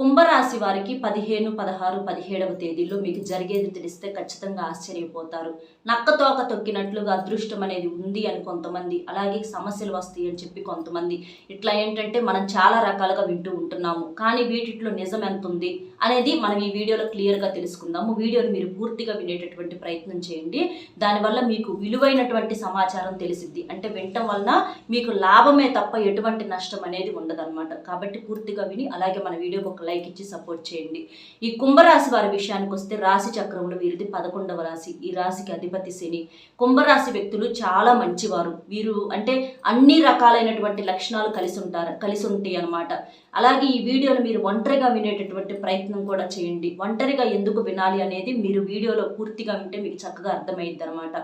కుంభరాశి వారికి పదిహేను పదహారు పదిహేడవ తేదీల్లో మీకు జరిగేది తెలిస్తే ఖచ్చితంగా ఆశ్చర్యపోతారు నక్క తోక తొక్కినట్లుగా అదృష్టం అనేది ఉంది అని కొంతమంది అలాగే సమస్యలు వస్తాయి అని చెప్పి కొంతమంది ఇట్లా ఏంటంటే మనం చాలా రకాలుగా వింటూ ఉంటున్నాము కానీ వీటిలో నిజం ఎంత ఉంది అనేది మనం ఈ వీడియోలో క్లియర్గా తెలుసుకుందాము వీడియోని మీరు పూర్తిగా వినేటటువంటి ప్రయత్నం చేయండి దానివల్ల మీకు విలువైనటువంటి సమాచారం తెలిసింది అంటే వినటం వలన మీకు లాభమే తప్ప ఎటువంటి నష్టం అనేది ఉండదు కాబట్టి పూర్తిగా విని అలాగే మన వీడియోకి లైక్ ఇచ్చి సపోర్ట్ చేయండి ఈ కుంభరాశి వారి విషయానికి వస్తే రాశి చక్రంలో వీరిది పదకొండవ రాశి ఈ రాశికి అధిపతి శని కుంభరాశి వ్యక్తులు చాలా మంచివారు వీరు అంటే అన్ని రకాలైనటువంటి లక్షణాలు కలిసి ఉంటారు కలిసి ఉంటాయి అనమాట అలాగే ఈ వీడియోను మీరు ఒంటరిగా వినేటటువంటి ప్రయత్నం కూడా చేయండి ఒంటరిగా ఎందుకు వినాలి అనేది మీరు వీడియోలో పూర్తిగా వింటే మీకు చక్కగా అర్థమైంది అనమాట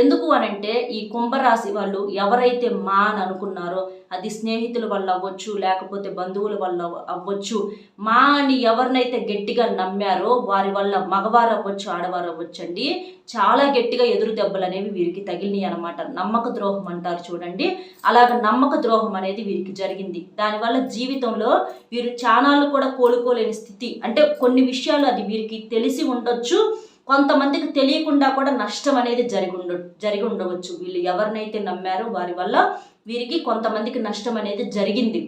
ఎందుకు అనంటే ఈ కుంభరాశి వాళ్ళు ఎవరైతే మా అని అనుకున్నారో అది స్నేహితుల వల్ల అవ్వచ్చు లేకపోతే బంధువుల వల్ల అవ్వచ్చు మా అని ఎవరినైతే గట్టిగా నమ్మారో వారి వల్ల మగవారు అవ్వచ్చు ఆడవారు అవ్వచ్చండి చాలా గట్టిగా ఎదురు దెబ్బలు అనేవి వీరికి తగిలినాయి అనమాట నమ్మక ద్రోహం అంటారు చూడండి అలాగ నమ్మక ద్రోహం అనేది వీరికి జరిగింది దానివల్ల జీవితంలో వీరు చాణాలు కూడా కోలుకోలేని స్థితి అంటే కొన్ని విషయాలు అది వీరికి తెలిసి ఉండొచ్చు కొంతమందికి తెలియకుండా కూడా నష్టం అనేది జరిగి ఉండ జరిగి ఉండవచ్చు వీళ్ళు ఎవరినైతే నమ్మారో వారి వల్ల వీరికి కొంతమందికి నష్టం అనేది జరిగింది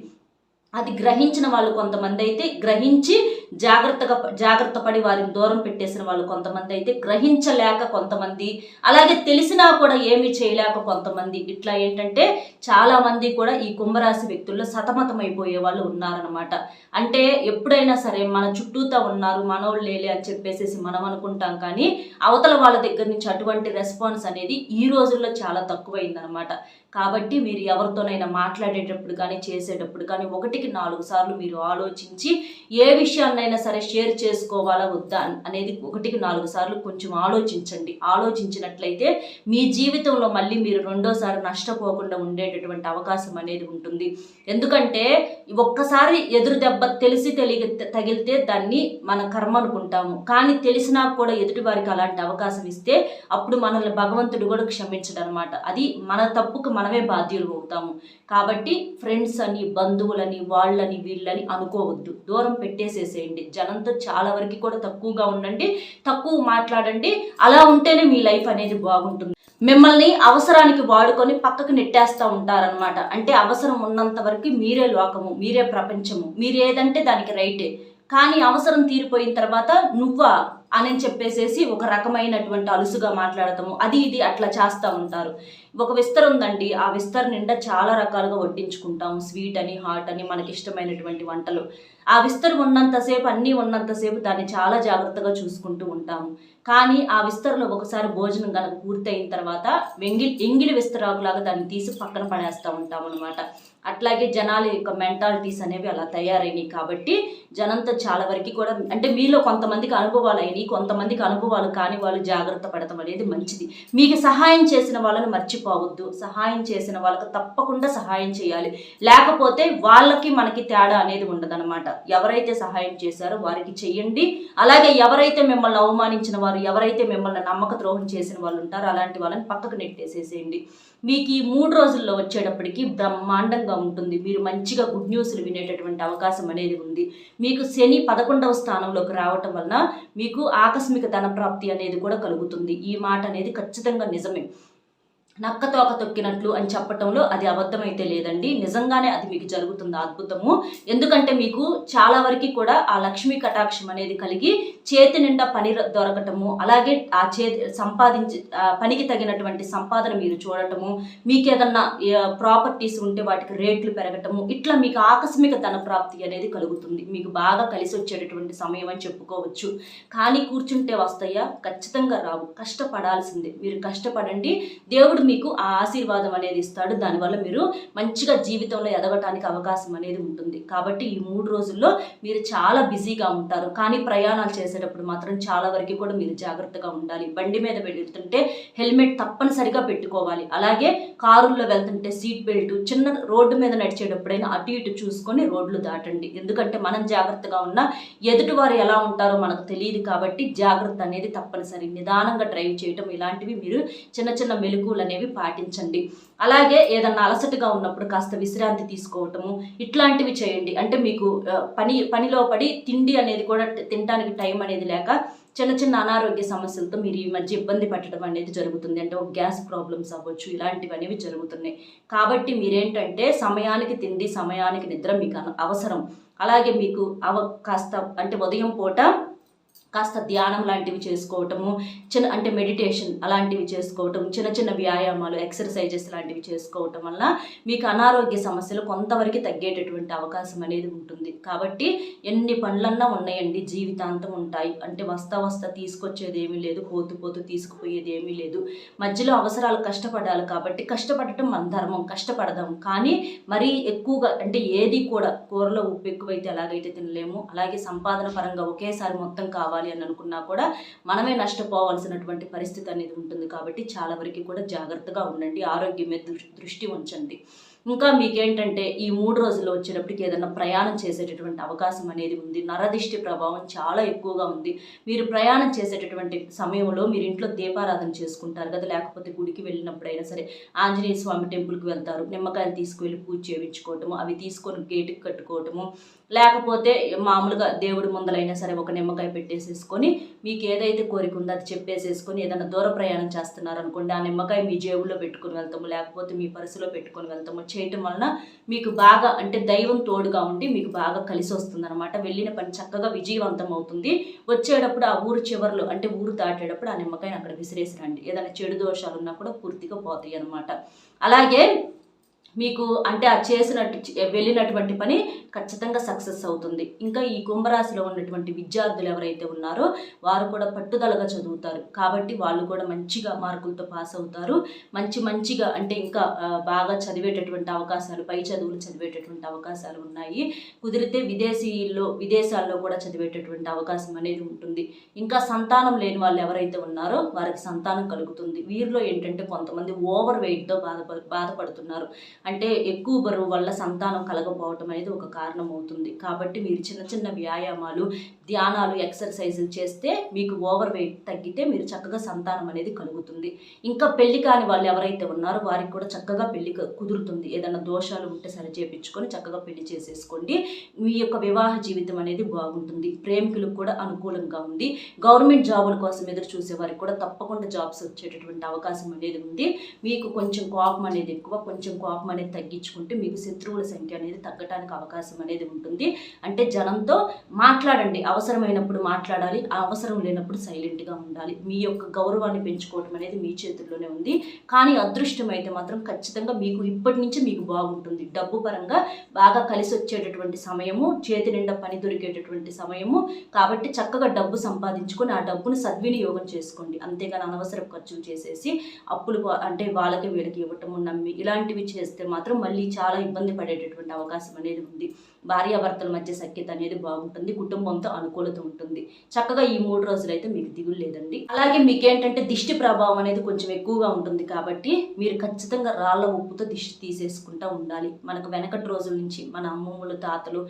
అది గ్రహించిన వాళ్ళు కొంతమంది అయితే గ్రహించి జాగ్రత్తగా జాగ్రత్త పడి వారిని దూరం పెట్టేసిన వాళ్ళు కొంతమంది అయితే గ్రహించలేక కొంతమంది అలాగే తెలిసినా కూడా ఏమీ చేయలేక కొంతమంది ఇట్లా ఏంటంటే చాలామంది కూడా ఈ కుంభరాశి వ్యక్తుల్లో సతమతమైపోయే వాళ్ళు ఉన్నారనమాట అంటే ఎప్పుడైనా సరే మన చుట్టూతో ఉన్నారు మనోళ్ళు లేలే అని చెప్పేసి మనం అనుకుంటాం కానీ అవతల వాళ్ళ దగ్గర నుంచి అటువంటి రెస్పాన్స్ అనేది ఈ రోజుల్లో చాలా తక్కువైందనమాట కాబట్టి మీరు ఎవరితోనైనా మాట్లాడేటప్పుడు కానీ చేసేటప్పుడు కానీ ఒకటికి నాలుగు సార్లు మీరు ఆలోచించి ఏ విషయాన్నైనా సరే షేర్ చేసుకోవాలా వద్దా అనేది ఒకటికి నాలుగు సార్లు కొంచెం ఆలోచించండి ఆలోచించినట్లయితే మీ జీవితంలో మళ్ళీ మీరు రెండోసారి నష్టపోకుండా ఉండేటటువంటి అవకాశం అనేది ఉంటుంది ఎందుకంటే ఒక్కసారి ఎదురు దెబ్బ తెలిసి తెలియ తగిలితే దాన్ని మన కర్మ అనుకుంటాము కానీ తెలిసినా కూడా ఎదుటి వారికి అలాంటి అవకాశం ఇస్తే అప్పుడు మనల్ని భగవంతుడు కూడా క్షమించడం అనమాట అది మన తప్పుకు మనమే బాధ్యులు అవుతాము కాబట్టి ఫ్రెండ్స్ అని బంధువులని వాళ్ళని వీళ్ళని అనుకోవద్దు దూరం పెట్టేసేసేయండి జనంతో చాలా వరకు కూడా తక్కువగా ఉండండి తక్కువ మాట్లాడండి అలా ఉంటేనే మీ లైఫ్ అనేది బాగుంటుంది మిమ్మల్ని అవసరానికి వాడుకొని పక్కకు నెట్టేస్తూ ఉంటారనమాట అంటే అవసరం ఉన్నంత వరకు మీరే లోకము మీరే ప్రపంచము మీరేదంటే దానికి రైటే కానీ అవసరం తీరిపోయిన తర్వాత నువ్వా అని చెప్పేసేసి ఒక రకమైనటువంటి అలుసుగా మాట్లాడతాము అది ఇది అట్లా చేస్తూ ఉంటారు ఒక విస్తర ఉందండి ఆ విస్తర నిండా చాలా రకాలుగా వడ్డించుకుంటాము స్వీట్ అని హాట్ అని మనకి ఇష్టమైనటువంటి వంటలు ఆ విస్తర ఉన్నంతసేపు అన్నీ ఉన్నంతసేపు దాన్ని చాలా జాగ్రత్తగా చూసుకుంటూ ఉంటాము కానీ ఆ విస్తరలో ఒకసారి భోజనం కనుక పూర్తయిన తర్వాత వెంగి ఎంగిలి విస్తరాకులాగా దాన్ని తీసి పక్కన పడేస్తూ ఉంటాం అనమాట అట్లాగే జనాల యొక్క మెంటాలిటీస్ అనేవి అలా తయారైనవి కాబట్టి జనంతో చాలా వరకు కూడా అంటే మీలో కొంతమందికి అనుభవాలు అయినాయి కొంతమందికి అనుభవాలు కాని వాళ్ళు జాగ్రత్త పడటం అనేది మంచిది మీకు సహాయం చేసిన వాళ్ళని మర్చిపోవద్దు సహాయం చేసిన వాళ్ళకి తప్పకుండా సహాయం చేయాలి లేకపోతే వాళ్ళకి మనకి తేడా అనేది ఉండదు ఎవరైతే సహాయం చేశారో వారికి చెయ్యండి అలాగే ఎవరైతే మిమ్మల్ని అవమానించిన వారు ఎవరైతే మిమ్మల్ని నమ్మక ద్రోహం చేసిన వాళ్ళు ఉంటారో అలాంటి వాళ్ళని పక్కకు నెట్టేసేసేయండి మీకు ఈ మూడు రోజుల్లో వచ్చేటప్పటికి బ్రహ్మాండంగా ఉంటుంది మీరు మంచిగా గుడ్ న్యూస్లు వినేటటువంటి అవకాశం అనేది ఉంది మీకు శని పదకొండవ స్థానంలోకి రావటం వలన మీకు ఆకస్మిక ధనప్రాప్తి అనేది కూడా కలుగుతుంది ఈ మాట అనేది ఖచ్చితంగా నిజమే నక్క తోక తొక్కినట్లు అని చెప్పటంలో అది అబద్ధమైతే లేదండి నిజంగానే అది మీకు జరుగుతుంది అద్భుతము ఎందుకంటే మీకు చాలా వరకు కూడా ఆ లక్ష్మీ కటాక్షం అనేది కలిగి చేతి నిండా పని దొరకటము అలాగే ఆ చేతి సంపాదించి పనికి తగినటువంటి సంపాదన మీరు చూడటము మీకు ఏదన్నా ప్రాపర్టీస్ ఉంటే వాటికి రేట్లు పెరగటము ఇట్లా మీకు ఆకస్మిక ధన ప్రాప్తి అనేది కలుగుతుంది మీకు బాగా కలిసి వచ్చేటటువంటి సమయం అని చెప్పుకోవచ్చు కానీ కూర్చుంటే వస్తాయా ఖచ్చితంగా రావు కష్టపడాల్సిందే మీరు కష్టపడండి దేవుడు మీకు ఆ ఆశీర్వాదం అనేది ఇస్తాడు దానివల్ల మీరు మంచిగా జీవితంలో ఎదగటానికి అవకాశం అనేది ఉంటుంది కాబట్టి ఈ మూడు రోజుల్లో మీరు చాలా బిజీగా ఉంటారు కానీ ప్రయాణాలు చేసేటప్పుడు మాత్రం చాలా వరకు కూడా మీరు జాగ్రత్తగా ఉండాలి బండి మీద వెళ్తుంటే హెల్మెట్ తప్పనిసరిగా పెట్టుకోవాలి అలాగే కారుల్లో వెళ్తుంటే సీట్ బెల్ట్ చిన్న రోడ్డు మీద నడిచేటప్పుడైనా అటు ఇటు చూసుకొని రోడ్లు దాటండి ఎందుకంటే మనం జాగ్రత్తగా ఉన్నా ఎదుటి వారు ఎలా ఉంటారో మనకు తెలియదు కాబట్టి జాగ్రత్త అనేది తప్పనిసరి నిదానంగా డ్రైవ్ చేయటం ఇలాంటివి మీరు చిన్న చిన్న మెలకువలు అనేవి పాటించండి అలాగే ఏదన్నా అలసటగా ఉన్నప్పుడు కాస్త విశ్రాంతి తీసుకోవటము ఇట్లాంటివి చేయండి అంటే మీకు పని పనిలో పడి తిండి అనేది కూడా తినడానికి టైం అనేది లేక చిన్న చిన్న అనారోగ్య సమస్యలతో మీరు ఈ మధ్య ఇబ్బంది పట్టడం అనేది జరుగుతుంది అంటే ఒక గ్యాస్ ప్రాబ్లమ్స్ అవ్వచ్చు ఇలాంటివి అనేవి జరుగుతున్నాయి కాబట్టి మీరేంటంటే సమయానికి తిండి సమయానికి నిద్ర మీకు అవసరం అలాగే మీకు అవ కాస్త అంటే ఉదయం పూట కాస్త ధ్యానం లాంటివి చేసుకోవటము చిన్న అంటే మెడిటేషన్ అలాంటివి చేసుకోవటం చిన్న చిన్న వ్యాయామాలు ఎక్సర్సైజెస్ లాంటివి చేసుకోవటం వల్ల మీకు అనారోగ్య సమస్యలు కొంతవరకు తగ్గేటటువంటి అవకాశం అనేది ఉంటుంది కాబట్టి ఎన్ని పనులన్నా ఉన్నాయండి జీవితాంతం ఉంటాయి అంటే వస్తా వస్తా తీసుకొచ్చేది ఏమీ లేదు పోతు పోతు తీసుకుపోయేది ఏమీ లేదు మధ్యలో అవసరాలు కష్టపడాలి కాబట్టి కష్టపడటం మన ధర్మం కష్టపడదాం కానీ మరీ ఎక్కువగా అంటే ఏది కూడా కూరలో ఉప్పు ఎక్కువైతే ఎలాగైతే తినలేము అలాగే సంపాదన పరంగా ఒకేసారి మొత్తం కావాలి కావాలి అని అనుకున్నా కూడా మనమే నష్టపోవాల్సినటువంటి పరిస్థితి అనేది ఉంటుంది కాబట్టి చాలా వరకు కూడా జాగ్రత్తగా ఉండండి ఆరోగ్యం మీద దృష్టి ఉంచండి ఇంకా మీకేంటంటే ఈ మూడు రోజుల్లో వచ్చేటప్పటికి ఏదైనా ప్రయాణం చేసేటటువంటి అవకాశం అనేది ఉంది నరదిష్టి ప్రభావం చాలా ఎక్కువగా ఉంది మీరు ప్రయాణం చేసేటటువంటి సమయంలో మీరు ఇంట్లో దీపారాధన చేసుకుంటారు కదా లేకపోతే గుడికి వెళ్ళినప్పుడైనా సరే ఆంజనేయ స్వామి టెంపుల్కి వెళ్తారు నిమ్మకాయలు తీసుకువెళ్ళి పూజ చేయించుకోవటము అవి తీసుకొని గేటుకి కట్టుకోవటము లేకపోతే మామూలుగా దేవుడి ముందలైనా సరే ఒక నిమ్మకాయ పెట్టేసేసుకొని మీకు ఏదైతే కోరిక ఉందో అది చెప్పేసేసుకొని ఏదైనా దూర ప్రయాణం చేస్తున్నారనుకోండి ఆ నిమ్మకాయ మీ జేబులో పెట్టుకుని వెళ్తాము లేకపోతే మీ పర్సులో పెట్టుకొని వెళ్తాము చేయటం వలన మీకు బాగా అంటే దైవం తోడుగా ఉండి మీకు బాగా కలిసి వస్తుందన్నమాట వెళ్ళిన పని చక్కగా విజయవంతం అవుతుంది వచ్చేటప్పుడు ఆ ఊరు చివరిలో అంటే ఊరు దాటేటప్పుడు ఆ నిమ్మకాయని అక్కడ రండి ఏదైనా చెడు దోషాలు ఉన్నా కూడా పూర్తిగా పోతాయి అనమాట అలాగే మీకు అంటే ఆ చేసినట్టు వెళ్ళినటువంటి పని ఖచ్చితంగా సక్సెస్ అవుతుంది ఇంకా ఈ కుంభరాశిలో ఉన్నటువంటి విద్యార్థులు ఎవరైతే ఉన్నారో వారు కూడా పట్టుదలగా చదువుతారు కాబట్టి వాళ్ళు కూడా మంచిగా మార్కులతో పాస్ అవుతారు మంచి మంచిగా అంటే ఇంకా బాగా చదివేటటువంటి అవకాశాలు పై చదువులు చదివేటటువంటి అవకాశాలు ఉన్నాయి కుదిరితే విదేశీల్లో విదేశాల్లో కూడా చదివేటటువంటి అవకాశం అనేది ఉంటుంది ఇంకా సంతానం లేని వాళ్ళు ఎవరైతే ఉన్నారో వారికి సంతానం కలుగుతుంది వీరిలో ఏంటంటే కొంతమంది ఓవర్ వెయిట్తో బాధ బాధపడుతున్నారు అంటే ఎక్కువ బరువు వల్ల సంతానం కలగపోవటం అనేది ఒక కారణం అవుతుంది కాబట్టి మీరు చిన్న చిన్న వ్యాయామాలు ధ్యానాలు ఎక్సర్సైజులు చేస్తే మీకు ఓవర్ వెయిట్ తగ్గితే మీరు చక్కగా సంతానం అనేది కలుగుతుంది ఇంకా పెళ్లి కాని వాళ్ళు ఎవరైతే ఉన్నారో వారికి కూడా చక్కగా పెళ్లి కుదురుతుంది ఏదైనా దోషాలు ఉంటే సరి చేపించుకొని చక్కగా పెళ్లి చేసేసుకోండి మీ యొక్క వివాహ జీవితం అనేది బాగుంటుంది ప్రేమికులకు కూడా అనుకూలంగా ఉంది గవర్నమెంట్ జాబుల కోసం ఎదురు చూసే వారికి కూడా తప్పకుండా జాబ్స్ వచ్చేటటువంటి అవకాశం అనేది ఉంది మీకు కొంచెం కోపం అనేది ఎక్కువ కొంచెం కోపం అనేది తగ్గించుకుంటే మీకు శత్రువుల సంఖ్య అనేది తగ్గడానికి అవకాశం అనేది ఉంటుంది అంటే జనంతో మాట్లాడండి అవసరమైనప్పుడు మాట్లాడాలి అవసరం లేనప్పుడు సైలెంట్గా ఉండాలి మీ యొక్క గౌరవాన్ని పెంచుకోవటం అనేది మీ చేతుల్లోనే ఉంది కానీ అదృష్టం అయితే మాత్రం ఖచ్చితంగా మీకు ఇప్పటి నుంచి మీకు బాగుంటుంది డబ్బు పరంగా బాగా కలిసి వచ్చేటటువంటి సమయము చేతి నిండా పని దొరికేటటువంటి సమయము కాబట్టి చక్కగా డబ్బు సంపాదించుకొని ఆ డబ్బును సద్వినియోగం చేసుకోండి అంతేగాని అనవసర ఖర్చులు చేసేసి అప్పులు అంటే వాళ్ళకి వీళ్ళకి ఇవ్వటము నమ్మి ఇలాంటివి చేస్తే మాత్రం మళ్ళీ చాలా ఇబ్బంది పడేటటువంటి అవకాశం అనేది ఉంది భార్యాభర్తల మధ్య సఖ్యత అనేది బాగుంటుంది కుటుంబంతో అనుకూలత ఉంటుంది చక్కగా ఈ మూడు రోజులు అయితే మీకు దిగులు లేదండి అలాగే మీకేంటంటే దిష్టి ప్రభావం అనేది కొంచెం ఎక్కువగా ఉంటుంది కాబట్టి మీరు ఖచ్చితంగా రాళ్ళ ఉప్పుతో దిష్టి తీసేసుకుంటూ ఉండాలి మనకు వెనకటి రోజుల నుంచి మన అమ్మమ్మలు తాతలు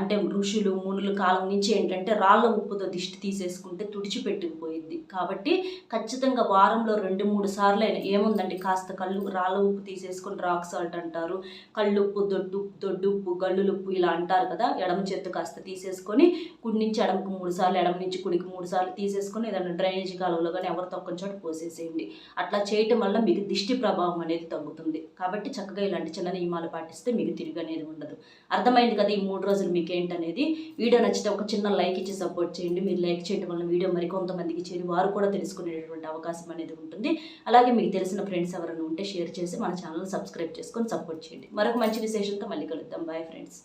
అంటే ఋషులు మునుల కాలం నుంచి ఏంటంటే రాళ్ళ ఉప్పుతో దిష్టి తీసేసుకుంటే తుడిచిపెట్టుకుపోయింది కాబట్టి ఖచ్చితంగా వారంలో రెండు మూడు సార్లు అయినా ఏముందండి కాస్త కళ్ళు రాళ్ళ ఉప్పు తీసేసుకుని రాక్ సాల్ట్ అంటారు కళ్ళుప్పు దొడ్డు దొడ్డుప్పు గళ్ళులుప్పు కుదుపు ఇలా అంటారు కదా ఎడమ చేత్తు కాస్త తీసేసుకొని కుడి నుంచి ఎడమకు మూడు సార్లు ఎడమ నుంచి కుడికి మూడు సార్లు తీసేసుకొని ఏదైనా డ్రైనేజ్ కాలువలో కానీ ఎవరు తొక్కని చోట పోసేసేయండి అట్లా చేయటం వల్ల మీకు దిష్టి ప్రభావం అనేది తగ్గుతుంది కాబట్టి చక్కగా ఇలాంటి చిన్న నియమాలు పాటిస్తే మీకు తిరిగి అనేది ఉండదు అర్థమైంది కదా ఈ మూడు రోజులు మీకు ఏంటనేది వీడియో నచ్చితే ఒక చిన్న లైక్ ఇచ్చి సపోర్ట్ చేయండి మీరు లైక్ చేయడం వల్ల వీడియో మరికొంతమందికి చేరి వారు కూడా తెలుసుకునేటటువంటి అవకాశం అనేది ఉంటుంది అలాగే మీకు తెలిసిన ఫ్రెండ్స్ ఎవరైనా ఉంటే షేర్ చేసి మన ఛానల్ సబ్స్క్రైబ్ చేసుకొని సపోర్ట్ చేయండి మరొక మంచి విశేషంతో మళ్ళీ కలుద్దాం బాయ్ ఫ్రెండ్స్